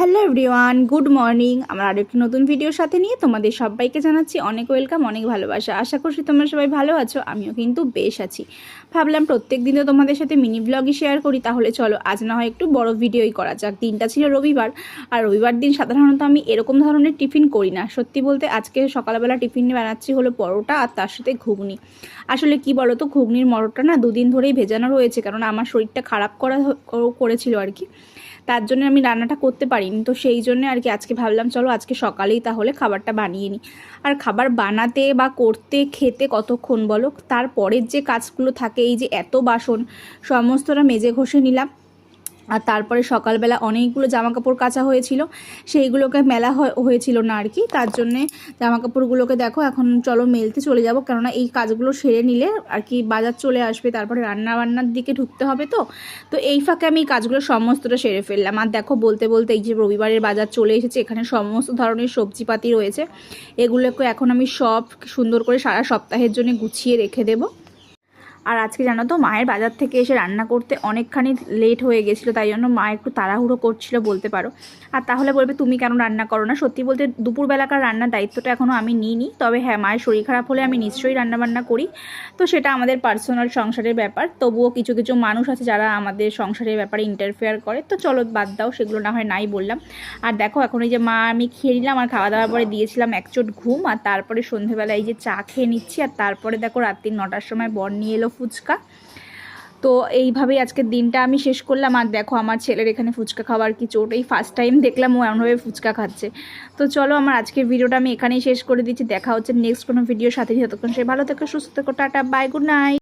Hello everyone, good morning. আমার আরেকটি নতুন ভিডিওর সাথে নিয়ে তোমাদের সবাইকে জানাচ্ছি অনেক ওয়েলকাম, অনেক ভালোবাসা। আশা করছি তোমরা সবাই ভালো আছো, আমিও কিন্তু বেশ আছি। ভাবলাম প্রত্যেক দিন তো তোমাদের সাথে মিনি ব্লগই শেয়ার করি, তাহলে চলো আজ না হয় একটু বড় ভিডিওই করা যাক। দিনটা ছিল রবিবার, আর রবিবার দিন সাধারণত আমি এরকম ধরনের টিফিন করি না। সত্যি বলতে আজকে সকালবেলা টিফিন বানাচ্ছি হলো পরোটা আর তার সাথে ঘুগনি। আসলে কি বলো তো ঘুগনির মরটা না দুদিন ধরেই ভেজানো রয়েছে, কারণ আমার শরীরটা খারাপ করা করেছিল আর কি। তার জন্য আমি রান্নাটা করতে পারিনি তো সেই জন্য আর কি আজকে ভাবলাম, চলো আজকে সকালেই তাহলে খাবারটা বানিয়ে নিই। আর খাবার বানাতে বা করতে খেতে কতক্ষণ বলো? তারপরের যে কাজগুলো থাকে, এই যে এত বাসন, সমস্তটা মেজে ঘষে নিলাম। আর তারপরে সকালবেলা অনেকগুলো জামা কাপড় কাচা হয়েছিল। সেইগুলোকে মেলা হয়েছিল না আর কি। তার জন্যে জামা কাপড়গুলোকে দেখো, এখন চলো মেলতে চলে যাব। কেননা এই কাজগুলো সেরে নিলে আর কি বাজার চলে আসবে। তারপরে রান্না বান্নার দিকে ঢুকতে হবে তো। তো এই ফাঁকে আমি কাজগুলো সমস্তটা সেরে ফেললাম। আর দেখো, বলতে বলতে এই যে রবিবারের বাজার চলে এসেছে, এখানে সমস্ত ধরনের সবজিপাতি রয়েছে। এগুলোকে এখন আমি সব সুন্দর করে সারা সপ্তাহের জন্য গুছিয়ে রেখে দেবো। আর আজকে জানো তো, মায়ের বাজার থেকে এসে রান্না করতে অনেকখানি লেট হয়ে গেছিল, তাই জন্য মা একটু তাড়াহুড়ো করছিল বলতে পারো। আর তাহলে বলবে, তুমি কেন রান্না করো না? সত্যি বলতে দুপুরবেলাকার রান্নার দায়িত্বটা এখনও আমি নিইনি, তবে হ্যাঁ মায়ের শরীর খারাপ হলে আমি নিশ্চয়ই রান্নাবান্না করি। তো সেটা আমাদের পার্সোনাল সংসারের ব্যাপার। তবুও কিছু কিছু মানুষ আছে যারা আমাদের সংসারের ব্যাপারে ইন্টারফেয়ার করে। তো চলো বাদ দাও, সেগুলো না হয় নাই বললাম। আর দেখো, এখন এই যে মা, আমি খেয়ে নিলাম, আর খাওয়া দাওয়ার পরে দিয়েছিলাম একচোট ঘুম, আর তারপরে সন্ধেবেলা এই যে চা খেয়ে নিচ্ছি, আর তারপরে দেখো রাত্রি নটার সময় বর নিয়ে এলো ফুচকা। তো এইভাবেই আজকের দিনটা আমি শেষ করলাম। আর দেখো, আমার ছেলের এখানে ফুচকা খাওয়ার কি চোট। এই ফার্স্ট টাইম দেখলাম ও এমনভাবে ফুচকা খাচ্ছে। তো চলো, আমার আজকের ভিডিওটা আমি এখানেই শেষ করে দিচ্ছি। দেখা হচ্ছে নেক্সট কোনো ভিডিও সাথে। যতক্ষণ সে ভালো থেকো, সুস্থ থেকো, টাটা বাই গুড নাইট